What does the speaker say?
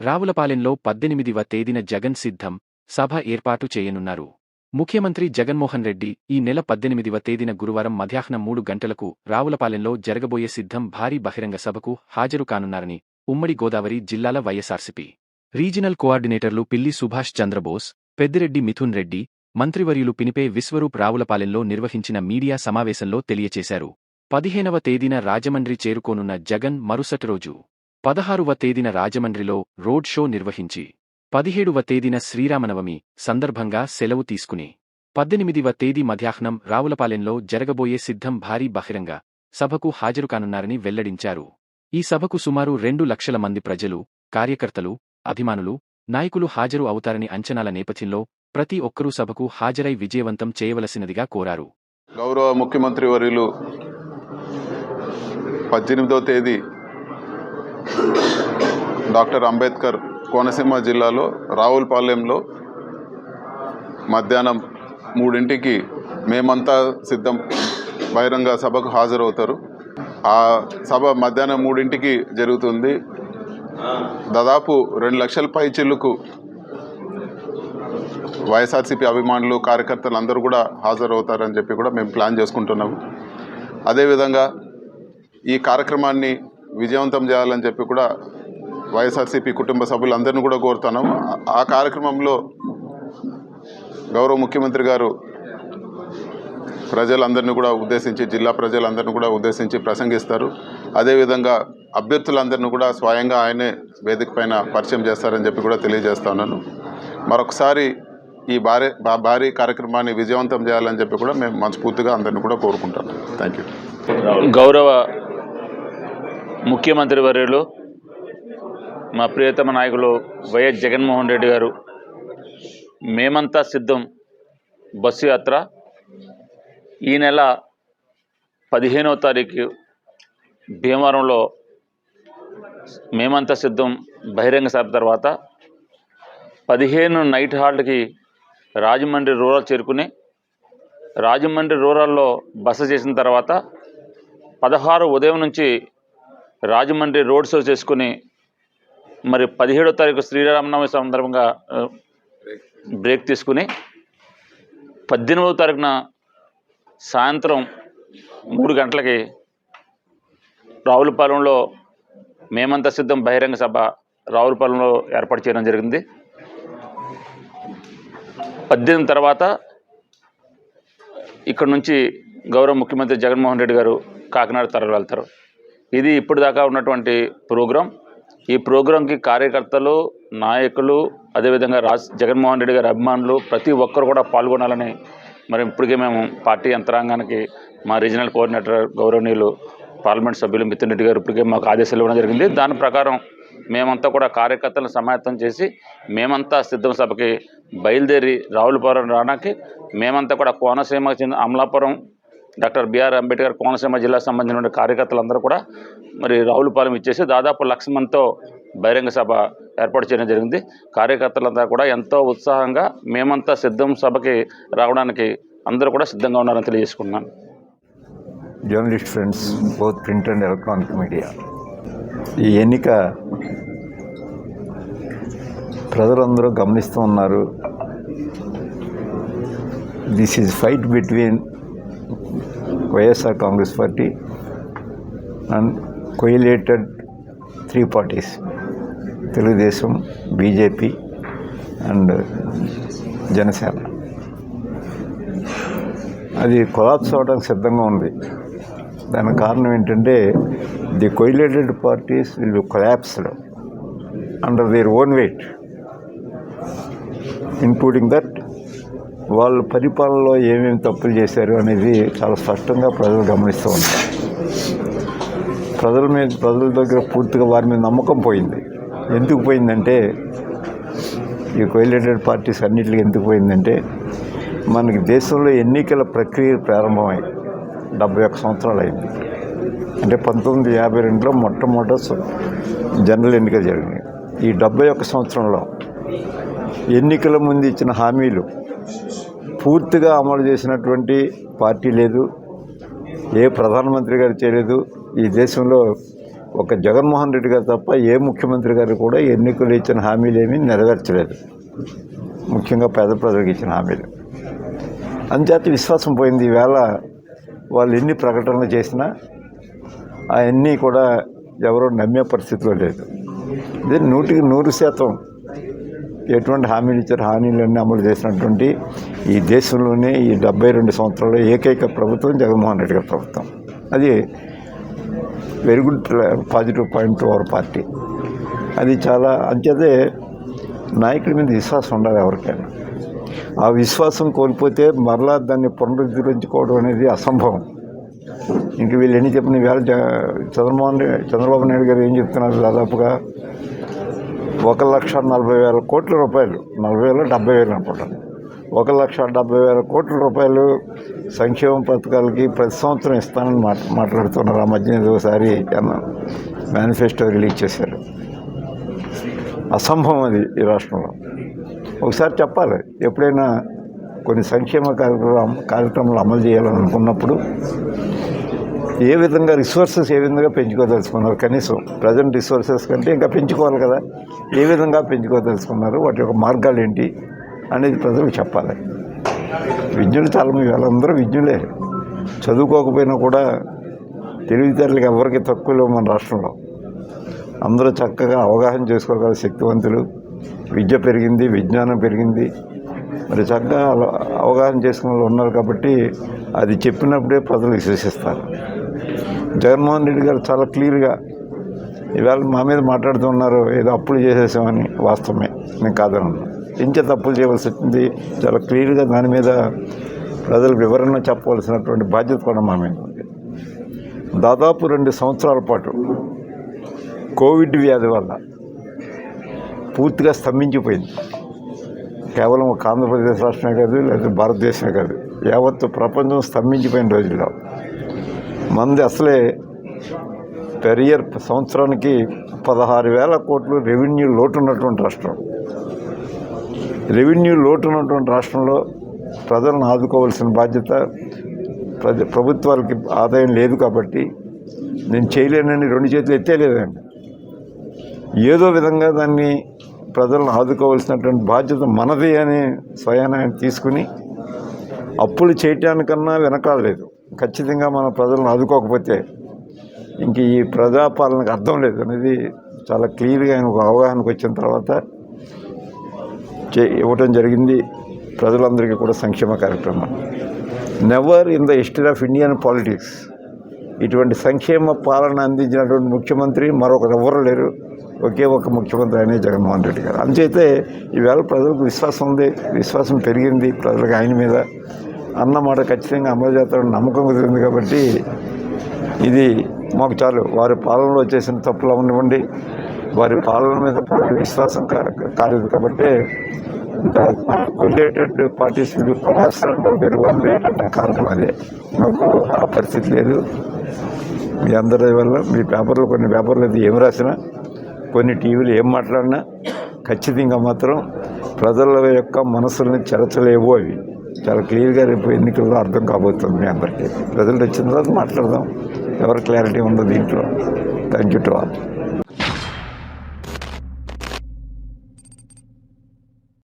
రావులపాలెంలో పద్దెనిమిదివ తేదీన జగన్ సిద్ధం సభ ఏర్పాటు చేయనున్నారు. ముఖ్యమంత్రి జగన్మోహన్ రెడ్డి ఈ నెల పద్దెనిమిదివ తేదీన గురువారం మధ్యాహ్నం మూడు గంటలకు రావులపాలెంలో జరగబోయే సిద్ధం భారీ బహిరంగ సభకు హాజరు కానున్నారని ఉమ్మడి గోదావరి జిల్లాల వైఎస్ఆర్సీపీ రీజినల్ కోఆర్డినేటర్లు పిల్లి సుభాష్ చంద్రబోస్ పెద్దిరెడ్డి మిథున్ రెడ్డి మంత్రివర్యులు పినిపే విశ్వరూప్ రావులపాలెంలో నిర్వహించిన మీడియా సమావేశంలో తెలియచేశారు. పదిహేనవ తేదీన రాజమండ్రి చేరుకోనున్న జగన్ మరుసటి రోజు పదహారువ తేదీన రాజమండ్రిలో రోడ్ షో నిర్వహించి పదిహేడువ తేదీన శ్రీరామనవమి సందర్భంగా సెలవు తీసుకుని పద్దెనిమిదివ తేదీ మధ్యాహ్నం రావులపాలెంలో జరగబోయే సిద్ధం భారీ బహిరంగ సభకు హాజరుకానున్నారని వెల్లడించారు. ఈ సభకు సుమారు రెండు లక్షల మంది ప్రజలు కార్యకర్తలు అభిమానులు నాయకులు హాజరు అవుతారని అంచనాల నేపథ్యంలో ప్రతి ఒక్కరూ సభకు హాజరై విజయవంతం చేయవలసినదిగా కోరారు. గౌరవ ముఖ్యమంత్రి వర్యులు పద్దెనిమిదవ తేదీ డాక్టర్ అంబేద్కర్ కోనసీమ జిల్లాలో రావులపాలెంలో మధ్యాహ్నం మూడింటికి మేమంతా సిద్ధం బహిరంగ సభకు హాజరవుతారు. ఆ సభ మధ్యాహ్నం మూడింటికి జరుగుతుంది. దాదాపు రెండు లక్షల పై చిల్లుకు వైఎస్ఆర్సీపీ అభిమానులు కార్యకర్తలు అందరూ కూడా హాజరవుతారని చెప్పి కూడా మేము ప్లాన్ చేసుకుంటున్నాము. అదేవిధంగా ఈ కార్యక్రమాన్ని విజయవంతం చేయాలని చెప్పి కూడా వైఎస్ఆర్సీపీ కుటుంబ సభ్యులందరినీ కూడా కోరుతున్నాము ఆ- కార్యక్రమంలో గౌరవ ముఖ్యమంత్రి గారు ప్రజలందరినీ కూడా ఉద్దేశించి జిల్లా ప్రజలందరినీ కూడా ఉద్దేశించి ప్రసంగిస్తారు. అదేవిధంగా అభ్యర్థులందరినీ కూడా స్వయంగా ఆయనే వేదిక పైన పరిచయం చేస్తారని చెప్పి కూడా తెలియజేస్తా ఉన్నాను. మరొకసారి ఈ భారీ భారీ కార్యక్రమాన్ని విజయవంతం చేయాలని చెప్పి కూడా మేము మనస్ఫూర్తిగా అందరినీ కూడా కోరుకుంటాను థ్యాంక్ యూ గౌరవ ముఖ్యమంత్రి వర్యులు మా ప్రియతమ నాయకులు వైఎస్ జగన్మోహన్ రెడ్డి గారు మేమంతా సిద్ధం బస్సు యాత్ర. ఈ నెల పదిహేనవ తారీఖు భీమవరంలో మేమంతా సిద్ధం బహిరంగ సభ తర్వాత పదిహేను నైట్ హాల్ట్కి రాజమండ్రి రూరల్ చేరుకుని రాజమండ్రి రూరల్లో బస చేసిన తర్వాత పదహారు ఉదయం నుంచి రాజమండ్రి రోడ్ షో చేసుకుని మరి పదిహేడో తారీఖు శ్రీరామనవమి సందర్భంగా బ్రేక్ తీసుకుని పద్దెనిమిదో తారీఖున సాయంత్రం మూడు గంటలకి రావులపాలెంలో మేమంతా సిద్ధం బహిరంగ సభ రావులపాలెంలో ఏర్పాటు చేయడం జరిగింది. పద్దెనిమిది తర్వాత ఇక్కడ నుంచి గౌరవ ముఖ్యమంత్రి జగన్మోహన్ రెడ్డి గారు కాకినాడ తరలి వెళ్తారు. ఇది ఇప్పటిదాకా ఉన్నటువంటి ప్రోగ్రాం. ఈ ప్రోగ్రాంకి కార్యకర్తలు నాయకులు అదేవిధంగా రాజ్ జగన్మోహన్ రెడ్డి గారి అభిమానులు ప్రతి ఒక్కరు కూడా పాల్గొనాలని మరి ఇప్పటికే మేము పార్టీ యంత్రాంగానికి మా రీజనల్ కోఆర్డినేటర్ గౌరవనీయులు పార్లమెంట్ సభ్యులు మిథున్ రెడ్డి గారు ఇప్పటికే మాకు ఆదేశాలు ఇవ్వడం జరిగింది. దాని ప్రకారం మేమంతా కూడా కార్యకర్తలను సమాయత్తం చేసి మేమంతా సిద్ధం సభకి బయలుదేరి రావులపురం రావడానికి మేమంతా కూడా కోనసీమకు చెందిన అమలాపురం డాక్టర్ బిఆర్ అంబేద్కర్ కోనసీమ జిల్లాకు సంబంధించిన కార్యకర్తలందరూ కూడా మరి రావులపాలెం ఇచ్చేసి దాదాపు లక్ష మందితో బహిరంగ సభ ఏర్పాటు చేయడం జరిగింది. కార్యకర్తలంతా కూడా ఎంతో ఉత్సాహంగా మేమంతా సిద్ధం సభకి రావడానికి అందరూ కూడా సిద్ధంగా ఉన్నారని తెలియజేసుకున్నాను journalist friends both print and electronic media. ఈ ఎన్నిక ప్రజలందరూ గమనిస్తూ ఉన్నారు. This is fight between YSR Congress party and coalited three parties. Telugu Desam BJP and Janasena. అది కొలాప్స్ అవడానికి సిద్ధంగా ఉంది. దానికి కారణం ఏంటంటే the coalited parties will collapsed under their own weight including that వాళ్ళు పరిపాలనలో ఏమేమి తప్పులు చేశారు అనేది చాలా స్పష్టంగా ప్రజలు గమనిస్తూ ఉంటారు ప్రజల మీద ప్రజల దగ్గర పూర్తిగా వారి మీద నమ్మకం పోయింది. ఎందుకు పోయిందంటే ఈ కొయిలేటెడ్ పార్టీస్ అన్నిటికీ ఎందుకు పోయిందంటే మనకి దేశంలో ఎన్నికల ప్రక్రియ ప్రారంభమై డెబ్బై ఒక్క సంవత్సరాలు అయింది. అంటే పంతొమ్మిది యాభై రెండులో మొట్టమొదట జనరల్ ఎన్నికలు జరిగినాయి. ఈ డెబ్బై ఒక్క సంవత్సరంలో ఎన్నికల ముందు ఇచ్చిన హామీలు పూర్తిగా అమలు చేసినటువంటి పార్టీ లేదు ఏ ప్రధానమంత్రి గారు చేయలేదు. ఈ దేశంలో ఒక జగన్మోహన్ రెడ్డి గారు తప్ప ఏ ముఖ్యమంత్రి గారు కూడా ఎన్నికలు ఇచ్చిన హామీలు ఏమీ నెరవేర్చలేదు. ముఖ్యంగా పేద ప్రజలకు ఇచ్చిన హామీలు. అంచేత విశ్వాసం పోయింది. ఈవేళ వాళ్ళు ఎన్ని ప్రకటనలు చేసినా అవన్నీ కూడా ఎవరో నమ్మే పరిస్థితిలో లేదు. ఇది నూటికి నూరు శాతం ఎటువంటి హామీలు ఇచ్చారు హామీలన్నీ అమలు చేసినటువంటి ఈ దేశంలోనే ఈ డెబ్బై రెండు సంవత్సరాల్లో ఏకైక ప్రభుత్వం జగన్మోహన్ రెడ్డి గారి ప్రభుత్వం. అది very good positive point to our party అది చాలా అంచేతే నాయకుడి మీద విశ్వాసం ఉండాలి ఎవరికైనా. ఆ విశ్వాసం కోల్పోతే మరలా దాన్ని పునరుద్ధరించుకోవడం అనేది అసంభవం. ఇంక వీళ్ళు ఎన్ని చెప్పిన వేళ చంద్రమోహన్ చంద్రబాబు నాయుడు గారు ఏం చెప్తున్నారు దాదాపుగా ఒక లక్ష నలభై వేల కోట్ల రూపాయలు. నలభై వేల డెబ్బై వేలు అనుకుంటాను. ఒక లక్ష డెబ్బై వేల కోట్ల రూపాయలు సంక్షేమ పథకాలకి ప్రతి సంవత్సరం ఇస్తానని మాట మాట్లాడుతున్నారు. ఆ మధ్యన ఒకసారి మేనిఫెస్టో రిలీజ్ చేశారు. అసంభవం అది ఈ రాష్ట్రంలో. ఒకసారి చెప్పాలి ఎప్పుడైనా కొన్ని సంక్షేమ కార్యక్రమం కార్యక్రమాలు అమలు చేయాలని అనుకున్నప్పుడు ఏ విధంగా రిసోర్సెస్ ఏ విధంగా పెంచుకోదలుచుకున్నారు? కనీసం ప్రజెంట్ రిసోర్సెస్ కంటే ఇంకా పెంచుకోవాలి కదా. ఏ విధంగా పెంచుకోదలుచుకున్నారు? వాటి యొక్క మార్గాలు ఏంటి? అనేది ప్రజలకు చెప్పాలి. విద్యులు చాలా వీళ్ళందరూ వాళ్ళందరూ విద్యులే. చదువుకోకపోయినా కూడా తెలివితేటలకు ఎవరికి తక్కువ లేవు మన రాష్ట్రంలో. అందరూ చక్కగా అవగాహన చేసుకోగల శక్తివంతులు. విద్య పెరిగింది విజ్ఞానం పెరిగింది. మరి చక్కగా అవగాహన చేసుకున్న వాళ్ళు ఉన్నారు కాబట్టి అది చెప్పినప్పుడే ప్రజలు విశ్వసిస్తారు. జగన్మోహన్ రెడ్డి గారు చాలా క్లియర్గా ఇవాళ మా మీద మాట్లాడుతున్నారు ఏదో అప్పులు చేసేసామని వాస్తవమే. నేను కాదనను. ఇంత తప్పులు చేయవలసి వచ్చింది చాలా క్లియర్గా దాని మీద ప్రజలు వివరణ చెప్పవలసినటువంటి బాధ్యత కూడా మా మీద ఉంది. దాదాపు రెండు సంవత్సరాల పాటు కోవిడ్ వ్యాధి వల్ల పూర్తిగా స్తంభించిపోయింది. కేవలం ఒక ఆంధ్రప్రదేశ్ రాష్ట్రమే కాదు లేదా భారతదేశమే కాదు యావత్తు ప్రపంచం స్తంభించిపోయిన రోజుల్లో మంది అసలే పెర్ ఇయర్ సంవత్సరానికి పదహారు వేల కోట్లు రెవెన్యూ లోటు ఉన్నటువంటి రాష్ట్రం. రెవెన్యూ లోటు ఉన్నటువంటి రాష్ట్రంలో ప్రజలను ఆదుకోవాల్సిన బాధ్యత ప్రజ ప్రభుత్వాలకి ఆదాయం లేదు కాబట్టి నేను చేయలేనని రెండు చేతులు ఎత్తేలేదండి ఏదో విధంగా దాన్ని ప్రజలను ఆదుకోవాల్సినటువంటి బాధ్యత మనది అని స్వయాన తీసుకుని అప్పులు చేయటానికన్నా వెనకాలేదు ఖచ్చితంగా మన ప్రజలను ఆదుకోకపోతే ఇంక ఈ ప్రజాపాలనకు అర్థం లేదు అనేది చాలా క్లియర్గా ఆయన ఒక అవగాహనకు వచ్చిన తర్వాత చే ఇవ్వటం జరిగింది. ప్రజలందరికీ కూడా సంక్షేమ కార్యక్రమం. Never in the history of Indian politics ఇటువంటి సంక్షేమ పాలన అందించినటువంటి ముఖ్యమంత్రి మరొకరు ఎవరు లేరు. ఒకే ఒక ముఖ్యమంత్రి అనే జగన్మోహన్ రెడ్డి గారు. అందుచేతే ఈవేళ ప్రజలకు విశ్వాసం ఉంది విశ్వాసం పెరిగింది ప్రజలకు ఆయన మీద. అన్నమాట ఖచ్చితంగా అమలు చేస్తారని నమ్మకం కుదిరింది కాబట్టి ఇది మాకు చాలు. వారి పాలనలో చేసిన తప్పులు అవనివ్వండి. వారి పాలన మీద విశ్వాసం కాలేదు కాబట్టి రిలేటెడ్ పార్టీస్ కారణం అదే. మాకు ఆ పరిస్థితి లేదు. మీ అందరి వల్ల మీ పేపర్లో కొన్ని పేపర్లు అయితే ఏం రాసినా కొన్ని టీవీలు ఏం మాట్లాడినా ఖచ్చితంగా మాత్రం ప్రజల యొక్క మనసుల్ని చెరచలేవు అవి. చాలా క్లియర్గా రేపు ఎన్నికల్లో అర్థం కాబోతుంది మీ అందరికీ. ప్రజలు వచ్చిన తర్వాత మాట్లాడదాం. ఎవరు క్లారిటీ ఉందో దీంట్లో. Thank you to all.